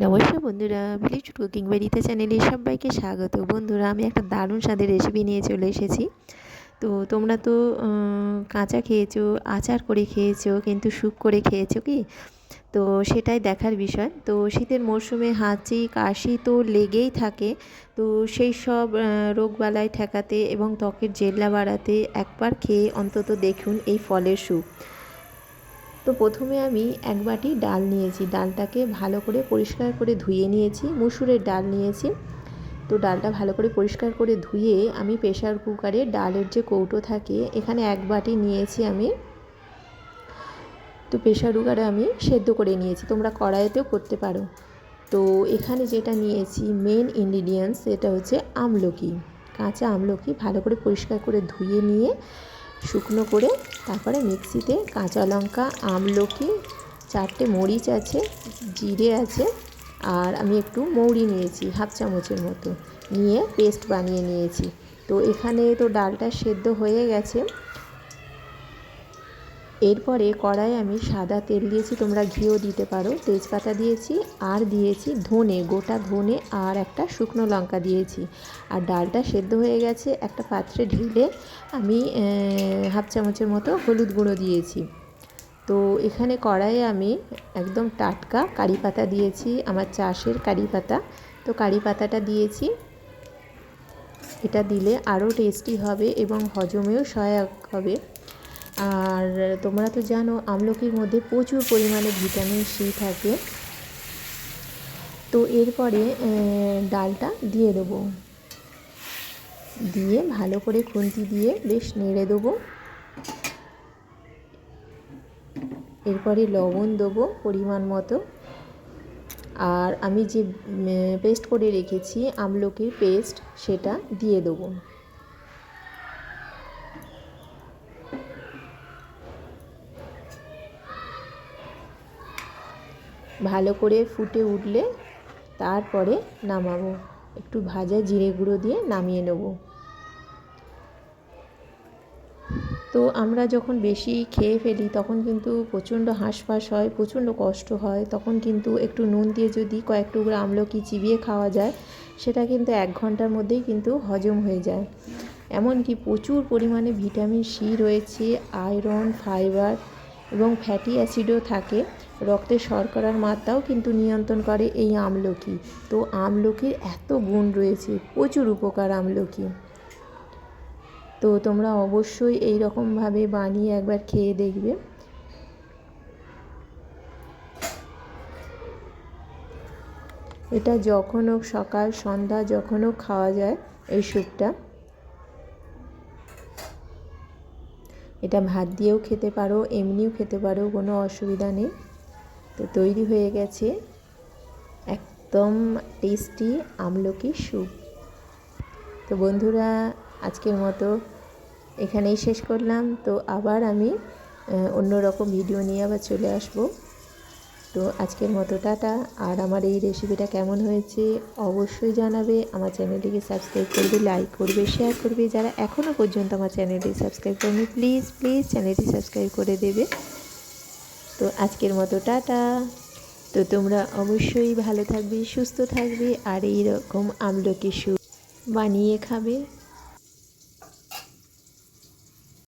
নমস্কার বন্ধুরা, village cooking বাড়িতে চ্যানেলে সবাইকে স্বাগত। বন্ধুরা, আমি একটা দারুণ স্বাদের রেসিপি নিয়ে চলে এসেছি। তো তোমরা তো কাঁচা খেয়েছো, আচার করে খেয়েছো, কিন্তু স্যুপ করে খেয়েছো কি? তো সেটাই দেখার বিষয়। তো শীতের মরশুমে হাঁচি, কাশি তো লেগেই থাকে। তো সেই সব রোগবালাই ঠেকাতে এবং ত্বকের জেল্লা বাড়াতে একবার খেয়ে অন্তত দেখুন এই ফলের স্যুপ। তো প্রথমে আমি এক বাটি ডাল নিয়েছি। ডালটাকে ভালো করে পরিষ্কার করে ধুয়ে নিয়েছি। মুসুরের ডাল নিয়েছি। তো ডালটা ভালো করে পরিষ্কার করে ধুয়ে আমি প্রেশার কুকারে ডালের যে কৌটো থাকে, এখানে এক বাটি নিয়েছি আমি। তো প্রেশার কুকারে আমি সেদ্ধ করে নিয়েছি। তোমরা কড়াইতেও করতে পারো। তো এখানে যেটা নিয়েছি মেন ইনগ্রিডিয়েন্টস সেটা হচ্ছে আমলকি। কাঁচা আমলকি ভালো করে পরিষ্কার করে ধুয়ে নিয়ে শুকনো করে তারপরে মিক্সিতে কাঁচা লঙ্কা, আমলকি, চারটে মরিচ আছে, জিরে আছে, আর আমি একটু মৌরি নিয়েছি, হাফ চামচের মতো। নিয়ে পেস্ট বানিয়ে নিয়েছি। তো এখানে তো ডালটা সেদ্ধ হয়ে গেছে। এরপরে কড়াই আমি সাদা তেল দিয়েছি, তোমরা ঘিও দিতে পারো। তেজপাতা দিয়েছি আর দিয়েছি ধনে, গোটা ধনে আর একটা শুকনো লঙ্কা দিয়েছি। আর ডালটা সেদ্ধ হয়ে গেছে, একটা পাত্রে ঢেলে আমি হাফ চামচের মতো হলুদ গুঁড়ো দিয়েছি। তো এখানে কড়াইয়ে আমি একদম টাটকা কারি পাতা দিয়েছি, আমার চাষের কারি পাতা। তো কারি পাতাটা দিয়েছি। এটা দিলে আরও টেস্টি হবে এবং হজমেও সহায়ক হবে। আর তোমরা তো জানো আমলকির মধ্যে প্রচুর পরিমাণে ভিটামিন সি থাকে। তো এরপরে ডালটা দিয়ে দেবো। দিয়ে ভালো করে খুন্তি দিয়ে বেশ নেড়ে দেবো। এরপরে লবণ দেবো পরিমাণ মতো। আর আমি যে পেস্ট করে রেখেছি আমলকির পেস্ট, সেটা দিয়ে দেবো। ভালো করে ফুটে উঠলে তারপরে নামাবো। একটু ভাজা জিরে গুঁড়ো দিয়ে নামিয়ে নেব। তো আমরা যখন বেশি খেয়ে ফেলি, তখন কিন্তু প্রচণ্ড হাঁসফাঁস হয়, প্রচণ্ড কষ্ট হয়। তখন কিন্তু একটু নুন দিয়ে যদি কয়েক টুকরো আমলকি চিবিয়ে খাওয়া যায়, সেটা কিন্তু এক ঘণ্টার মধ্যেই কিন্তু হজম হয়ে যায়। এমনকি প্রচুর পরিমাণে ভিটামিন সি রয়েছে, আয়রন, ফাইবার এবং ফ্যাটি অ্যাসিডও থাকে। রক্তে শর্করার মাত্রাও কিন্তু নিয়ন্ত্রণ করে এই আমলকি। তো আমলকির এত গুণ রয়েছে, প্রচুর উপকার আমলকি। তো তোমরা অবশ্যই এই রকমভাবে বানিয়ে একবার খেয়ে দেখবে। এটা যখন হোক সকাল, সন্ধ্যা যখন হোক খাওয়া যায় এই স্যুপটা। এটা ভাত দিয়েও খেতে পারো, এমনিও খেতে পারো, কোনো অসুবিধা নেই। তো তৈরি হয়ে গেছে একদম টেস্টি আমলকি স্যুপ। তো বন্ধুরা, আজকের মতো এখানেই শেষ করলাম। তো আবার আমি অন্য রকম ভিডিও নিয়ে আবার চলে আসব। তো আজকের মতো টাটা। আর আমার এই রেসিপিটা কেমন হয়েছে অবশ্যই জানাবে। আমার চ্যানেলটিকে সাবস্ক্রাইব করবে লাইক করবে শেয়ার করবে। যারা এখনও পর্যন্ত আমার চ্যানেলটি সাবস্ক্রাইব করেনি প্লিজ প্লিজ চ্যানেলটি সাবস্ক্রাইব করে দেবে। তো আজকের মতো টাটা। তো তোমরা অবশ্যই ভালো থাকবে, সুস্থ থাকবে, আর এই রকম আমলকি স্যুপ বানিয়ে খাবে।